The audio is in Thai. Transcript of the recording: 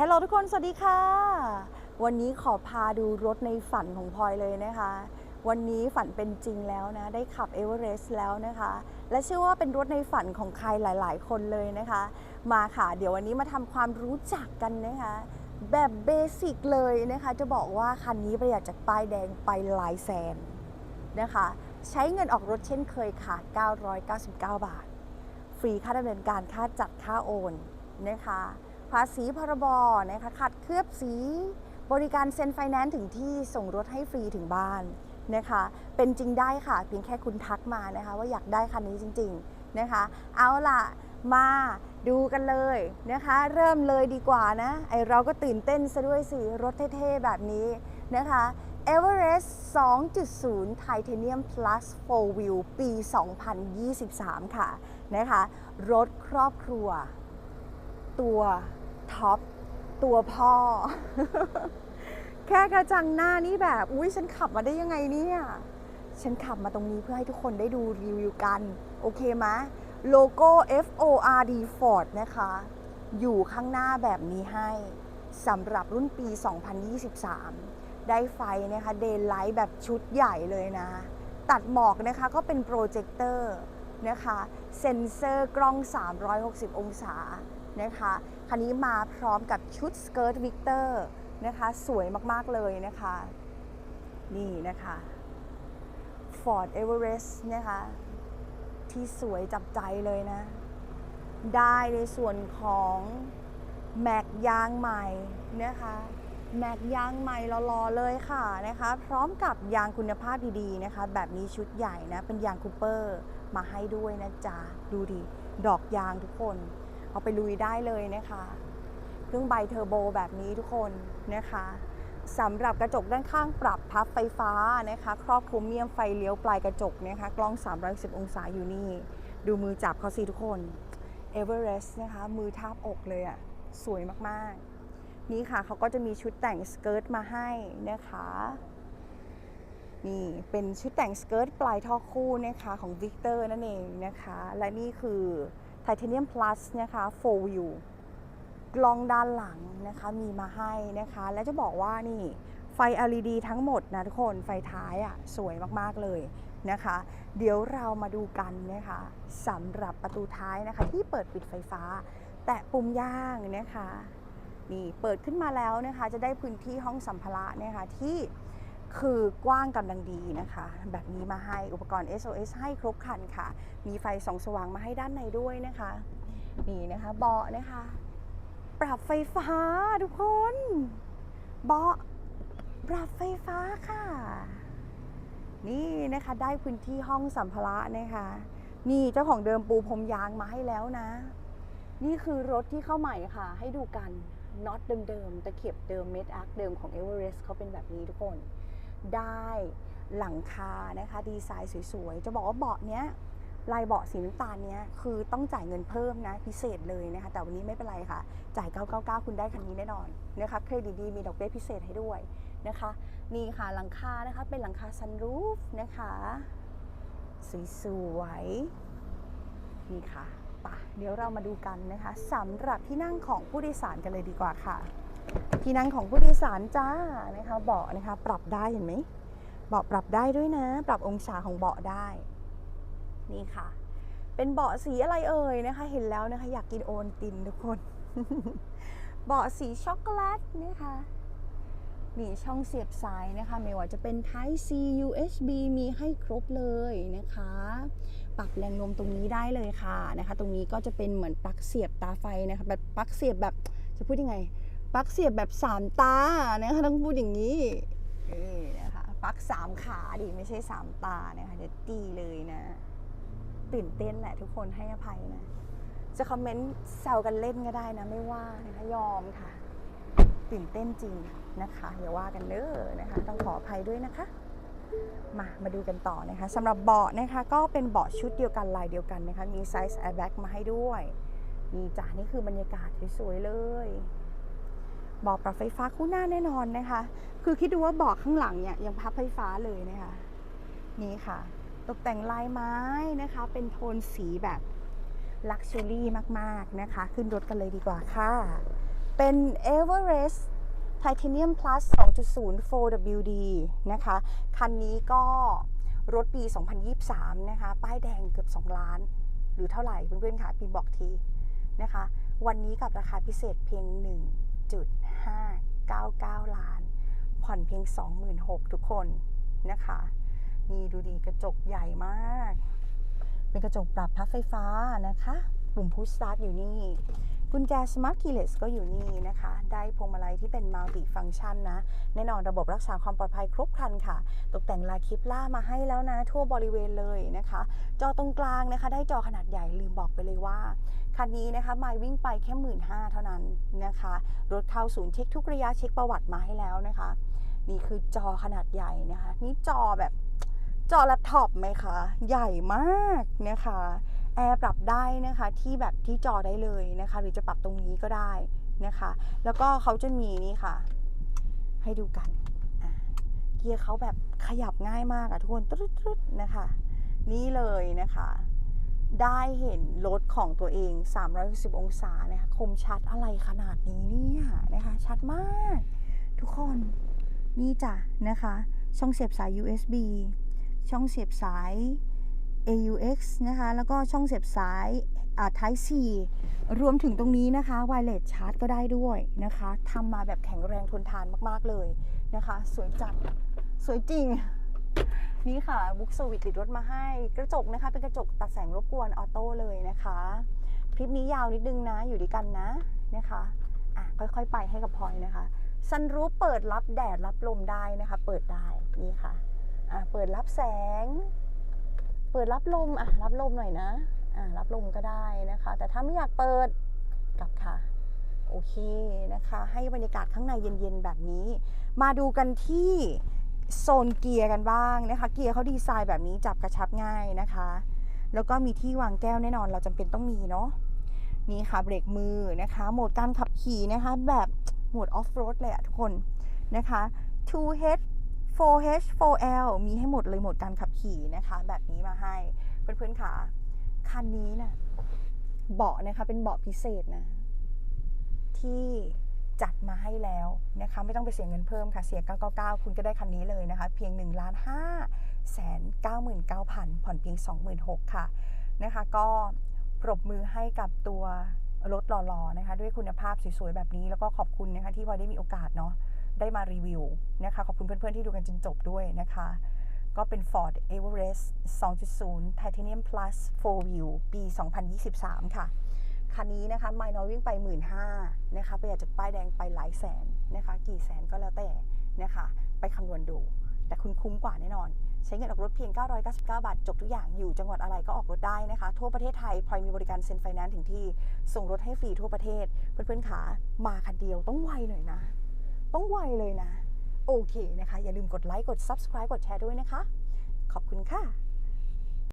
ฮลโหลทุกคน สวัสดีค่ะ วันนี้ขอพาดูรถในฝันของพลอยเลยนะคะ วันนี้ฝันเป็นจริงแล้วนะ ได้ขับเอเวอเรสต์แล้วนะคะ และเชื่อว่าเป็นรถในฝันของใครหลาย ๆ คนเลยนะคะ มาค่ะ เดี๋ยววันนี้มาทำความรู้จักกันนะคะ แบบเบสิกเลยนะคะ จะบอกว่าคันนี้ประหยัดจากป้ายแดงไปหลายแสนนะคะ ใช้เงินออกรถเช่นเคยค่ะ 999 บาท ฟรีค่าดำเนินการค่าจัดค่าโอนนะคะ ภาษีพรบนะคะขัดเคลือบสีบริการเซ็นไฟแนนซ์ถึงที่ส่งรถให้ฟรีถึงบ้านนะคะ เป็นจริงได้ค่ะ เพียงแค่คุณทักมานะคะ ว่าอยากได้คันนี้จริง ๆนะคะ เอาล่ะมาดูกันเลยนะคะ เริ่มเลยดีกว่านะไอเราก็ตื่นเต้นซะด้วยสิรถเท่ๆแบบนี้นะคะ Everest 2.0 Titanium Plus 4 Wheel ปี 2023 ค่ะนะคะ รถครอบครัว ตัว ท็อปตัวพ่อ แค่กระจังหน้านี่แบบ อุ้ยฉันขับมาได้ยังไงเนี่ย ฉันขับมาตรงนี้เพื่อให้ทุกคนได้ดูรีวิวกัน โอเคไหมโลโก้ FORD Ford นะคะ อยู่ข้างหน้าแบบนี้ให้สำหรับรุ่นปี 2023 ได้ไฟนะคะเดย์ไลท์แบบชุดใหญ่เลยนะ ตัดหมอกนะคะก็เป็นโปรเจคเตอร์นะคะ เซ็นเซอร์กล้อง 360 องศานะคะ คันนี้มาพร้อมกับชุดสเกิร์ตวิกเตอร์นะคะ สวยมาก ๆ เลยนะคะ นี่นะคะ Ford Everest นะคะ ที่สวยจับใจเลยนะ ได้ในส่วนของแม็กยางใหม่นะคะแม็กยางใหม่รอๆเลยค่ะนะคะ พร้อมกับยางคุณภาพดีๆนะคะ แบบนี้ชุดใหญ่นะ เป็นยางคูเปอร์มาให้ด้วยนะจ๊ะ ดูดิ ดอกยางทุกคน เอาไปลุยได้เลยนะคะเครื่องใบเทอร์โบแบบนี้ทุกคนนะคะสำหรับกระจกด้านข้างปรับพับไฟฟ้านะคะครอบคลุมเมียมไฟเลี้ยวปลายกระจกนะคะกล้อง310องศาอยู่นี่ ดูมือจับเขาสิทุกคน Everest นะคะมือทาบอกเลยอะสวยมากๆ นี่ค่ะเขาก็จะมีชุดแต่งสเกิร์ตมาให้นะคะนี่เป็นชุดแต่งสเกิร์ตปลายท่อคู่นะคะของ Victor นั่นเองนะคะ และนี่คือ Titanium Plus นะคะ 4 View กล้องด้านหลังนะคะมีมาให้นะคะ และจะบอกว่านี่ไฟ LED ทั้งหมดนะทุกคนไฟท้ายอะ่ะสวยมาก ๆ เลยนะคะ เดี๋ยวเรามาดูกันนะคะสำหรับประตูท้ายนะคะ ที่เปิดปิดไฟฟ้า แตะปุ่มย่างนะคะนี่เปิดขึ้นมาแล้วนะคะ จะได้พื้นที่ห้องสัมภาระนะคะที่ คือกว้างกำลังดีนะคะ แบบนี้มาให้อุปกรณ์ SOS ให้ครบครันค่ะ มีไฟส่องสว่างมาให้ด้านในด้วยนะคะ นี่นะคะเบาะนะคะ ปรับไฟฟ้าทุกคนเบาะปรับไฟฟ้าค่ะ นี่นะคะได้พื้นที่ห้องสัมภาระนะคะ นี่เจ้าของเดิมปูพรมยางมาให้แล้วนะ นี่คือรถที่เข้าใหม่ค่ะ ให้ดูกันน็อตเดิมๆตะเข็บเดิมเม็ดอาร์คเดิมของ e v e r e s t เขาเป็นแบบนี้ทุกคน ได้หลังคานะคะดีไซน์สวยๆ จะบอกว่าเบาะเนี้ยลายเบาะสีน้ำตาลเนี้ยคือต้องจ่ายเงินเพิ่มนะพิเศษเลยนะคะแต่วันนี้ไม่เป็นไรค่ะ จ่าย 999 คุณได้คันนี้แน่นอนนะคะเครดิตดีมีดอกเบี้ยพิเศษให้ด้วยนะคะนี่ค่ะหลังคานะคะเป็นหลังคาซันรูฟนะคะสวยๆนี่ค่ะปะเดี๋ยวเรามาดูกันนะคะสำหรับที่นั่งของผู้โดยสารกันเลยดีกว่าค่ะ ที่นั่งของผู้โดยสารจ้านะคะเบาะนะคะ ปรับได้เห็นไหมเบาะปรับได้ด้วยนะ ปรับองศาของเบาะได้ นี่ค่ะ เป็นเบาะสีอะไรเอ่ยนะคะ เห็นแล้วนะคะ อยากกินโอนตินทุกคนเบาะสีช็อกโกแลตนะคะมีช่องเสียบสายนะคะ ไม่ว่าจะเป็น Type C USB มีให้ครบเลยนะคะ ปรับแรงลมตรงนี้ได้เลยค่ะนะคะ ตรงนี้ก็จะเป็นเหมือนปลั๊กเสียบตาไฟนะคะแบบปลั๊กเสียบแบบจะพูดยังไง ปลั๊กเสียบแบบสามตานะคะต้องพูดอย่างนี้นี่นะคะปลั๊กสามขาดิไม่ใช่สามตานะคะเดี๋ยวตีเลยนะ ตื่นเต้นแหละทุกคนให้อภัยนะ จะคอมเมนต์แซวกันเล่นก็ได้นะ ไม่ว่านะคะยอมค่ะ ตื่นเต้นจริงนะคะอย่าว่ากันเด้อนะคะ ต้องขออภัยด้วยนะคะมา มาดูกันต่อนะคะสำหรับเบาะนะคะ ก็เป็นเบาะชุดเดียวกันลายเดียวกันนะคะ มีไซส์แอร์แบ็กมาให้ด้วย นี่จ้านี่คือบรรยากาศสวยๆเลย บาะปรับไฟฟ้าคู่หน้าแน่นอนนะคะ คือคิดดูว่าเบาะข้างหลังเนี่ยยังพับไฟฟ้าเลยนะคะ นี่ค่ะ ตกแต่งลายไม้นะคะ เป็นโทนสีแบบลักชัวรี่มากๆนะคะ ขึ้นรถกันเลยดีกว่าค่ะ เป็น Everest Titanium Plus 2.0 4WD นะคะ คันนี้ก็รถปี 2023 นะคะ ป้ายแดงเกือบ 2 ล้าน หรือเท่าไหร่เพื่อนๆค่ะพี่บอกทีนะคะ วันนี้กับราคาพิเศษเพียง 1.599 ล้าน ผ่อนเพียง 26,000 ทุกคนนะคะ นี่ดูดีกระจกใหญ่มาก เป็นกระจกปรับพับไฟฟ้านะคะ ปุ่มพุชสตาร์ทอยู่นี่ กุญแจ Smart Keyless ก็อยู่นี่นะคะ ได้พวงมาลัยที่เป็น Multi Function นะ แน่นอนระบบรักษาความปลอดภัยครบครันค่ะ ตกแต่งลายคลิปล่ามาให้แล้วนะ ทั่วบริเวณเลยนะคะ จอตรงกลางนะคะ ได้จอขนาดใหญ่ลืมบอกไปเลยว่า คันนี้นะคะไม่วิ่งไปแค่หมื่นห้าเท่านั้นนะคะ รถเข้าศูนย์เช็คทุกระยะเช็คประวัติมาให้แล้วนะคะ นี่คือจอขนาดใหญ่นะคะ นี่จอแบบ จอแล็ปท็อปไหมคะ ใหญ่มากนะคะแอร์ปรับได้นะคะที่แบบที่จอได้เลยนะคะ หรือจะปรับตรงนี้ก็ได้นะคะ แล้วก็เขาจะมีนี่ค่ะ ให้ดูกันเกียร์เขาแบบขยับง่ายมากอะทุกคนตึ๊ดๆนะคะ นี่เลยนะคะ ได้เห็นรถของตัวเอง 360 องศานะคะคมชัดอะไรขนาดนี้เนี่ยนะคะ ชัดมาก ทุกคนนี่จ้ะนะคะ ช่องเสียบสาย USB ช่องเสียบสาย AUX นะคะ แล้วก็ช่องเสียบสาย Type C รวมถึงตรงนี้นะคะ Wireless Charge ก็ได้ด้วยนะคะทำมาแบบแข็งแรงทนทานมากๆเลยนะคะ สวยจัด สวยจริง นี่ค่ะบุ๊กสวิตติดรถมาให้ กระจกนะคะ เป็นกระจกตัดแสงรบกวนออโต้เลยนะคะ คลิปนี้ยาวนิดนึงนะ อยู่ด้วยกันนะนะคะอะค่อยๆ ไปให้กับพลอยนะคะซันรูปเปิดรับแดดรับลมได้นะคะ เปิดได้ นี่ค่ะ อะเปิดรับแสง เปิดรับลมอะรับลมหน่อยนะอะรับลมก็ได้นะคะ แต่ถ้าไม่อยากเปิดกลับค่ะโอเคนะคะ ให้บรรยากาศข้างในเย็นๆแบบนี้ มาดูกันที่โซนเกียร์กันบ้างนะคะ เกียร์เขาดีไซน์แบบนี้จับกระชับง่ายนะคะ แล้วก็มีที่วางแก้วแน่นอนเราจำเป็นต้องมีเนาะนี่ค่ะเบรกมือนะคะ โหมดการขับขี่นะคะ แบบโหมดออฟโรดเลยอะทุกคนนะคะ 2H 4H 4L มีให้หมดเลยหมดการขับขี่นะคะ แบบนี้มาให้เพื่อนๆค่ะคันนี้นะ่ะเบาะนะคะเป็นเบาะพิเศษนะ ที่จัดมาให้แล้วนะคะ ไม่ต้องไปเสียเงินเพิ่มค่ะ เสีย 999 คุณก็ได้คันนี้เลยนะคะ เพียง 1,599,000 ผ่อนเพียง 26,000 ค่ะนะคะ ก็ปรบมือให้กับตัวรถหล่อๆนะคะ ด้วยคุณภาพสวยๆ แบบนี้แล้วก็ขอบคุณนะคะ ที่พอได้มีโอกาสเนาะ ได้มารีวิวนะคะขอบคุณเพื่อนๆที่ดูกันจนจบด้วยนะคะ ก็เป็น Ford Everest 2.0 Titanium Plus 4 Wheel ปี 2023 ค่ะ คันนี้นะคะไมล์น้อยวิ่งไป 1 5ื่นนะคะประหยัดจากป้ายแดงไปหลายแสนนะคะ กี่แสนก็แล้วแต่นะคะ ไปคำนวณดู แต่คุณคุ้มกว่าแน่นอน ใช้เงินออกรถเพียง 999 บาท จบทุกอย่างอยู่จังหวัดอะไรก็ออกรถได้นะคะ ทั่วประเทศไทยพลอยมีบริการเซ็นไฟแนนซ์ถึงที่ ส่งรถให้ฟรีทั่วประเทศ เพื่อนๆขามาคันเดียวต้องไวหน่อยนะ ต้องไวเลยนะ โอเคนะคะ อย่าลืมกดไลค์ กด subscribe กดแชร์ด้วยนะคะ ขอบคุณค่ะ